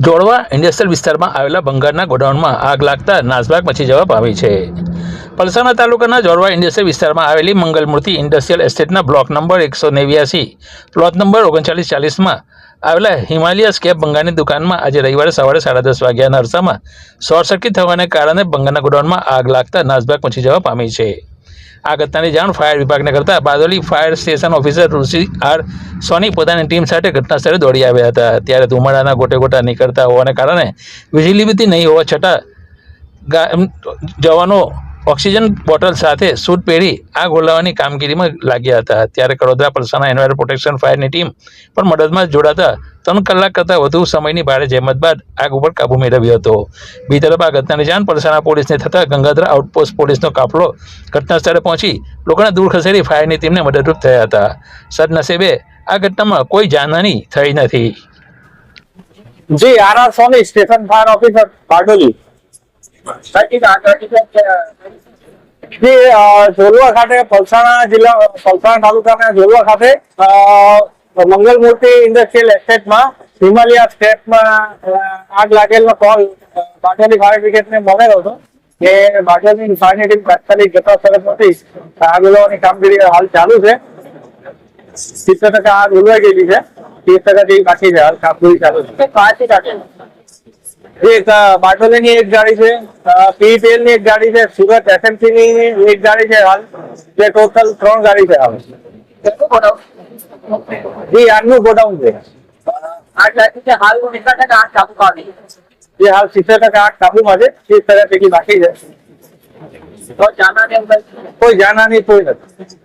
જોડવા ઇન્ડસ્ટ્રીયલ વિસ્તારમાં આવેલા બંગાળના ગોડાઉનમાં આગ લાગતા નાસભાગ મચી જવા પામી છે. પલસાણા તાલુકાના જોડવા ઇન્ડસ્ટ્રીયલ વિસ્તારમાં આવેલી મંગલમૂર્તિ ઇન્ડસ્ટ્રીયલ એસ્ટેટના બ્લોક નંબર એકસો નેવ્યાસી, પ્લોટ નંબર ઓગણચાલીસ ચાલીસમાં આવેલા હિમાલય સ્કેપ બંગાળની દુકાનમાં આજે રવિવારે સવારે સાડા દસ વાગ્યાના અરસામાં શોર્ટ સર્કિટ થવાને કારણે બંગાળના ગોડાઉનમાં આગ લાગતા નાસભાગ મચી જવા પામી છે. આ ઘટનાની જાણ ફાયર વિભાગને કરતા Bardoli fire station officer Rishi R Soni પોતાની ટીમ સાથે ઘટના સ્થળે દોડી આવ્યા હતા. ત્યારે ધુમાડાના ગોટે ગોટા નીકળતા હોવાને કારણે વીજળી વીજળીબત્તી નહીં હોવા છતાં જવાનો ઓક્સિજન બોટલ સાથે સૂટ પહેરી આગ ઓલાવવાની કામગીરીમાં લાગ્યા હતા. ત્યારે કડોદરા પલસાના એન્વાયર પ્રોટેક્શન ફાયરની ટીમ પણ મદદમાં જોડાતા ત્રણ કલાક કરતાં વધુ સમયની ભારે જહેમત બાદ આગ ઉપર કાબુ મેળવ્યો હતો. બીજી તરફ આ ઘટનાની જાણ પલસાણા પોલીસને થતાં ગંગાધરા આઉટપોસ્ટ પોલીસનો કાફલો ઘટના સ્થળે પહોંચી લોકોને દૂર ખસેડી ફાયરની ટીમને મદદરૂપ થયા હતા. સદનસીબે આ ઘટનામાં કોઈ જાનહાની થઈ નથી. G R R Soni station fire officer Bardoli Jolva ખાતે પલસાણા જિલ્લા પલસાણા તાલુકાના જોલવા ખાતે મંગલમૂર્તિ ઇન્ડસ્ટ્રીયલ એસ્ટેટમાં હિમાલયા સ્ટેટમાં આગ લાગેલનો કોલ બારડોલી ફાયર બ્રિગેડને મળેલો હતો કે બારડોલી ફાયરની ટીમ તાત્કાલિક જતા સરસ પહોંચી આગ ઓલવવાની કામગીરી હાલ ચાલુ છે. સિત્તેર ટકા આગ ઉલવાઈ ગયેલી છે ત્રીસ ટકા જેવી બાકી છે હાલ કામગીરી ચાલુ છે. એક અ, બારડોલીની એક ગાડી છે પીટીએલની એક ગાડી છે સુરત એસએમસી ની એક ગાડી છે હાલ જે ટોટલ ત્રણ ગાડી છે હાલ. જી આજનું ગોડાઉન છે. જે હાલ સિત્તેર ટકા આઠ કાબુમાં છે ત્રીસ ટકા પૈકી બાકી છે. કોઈ જાનહાની કોઈ નથી.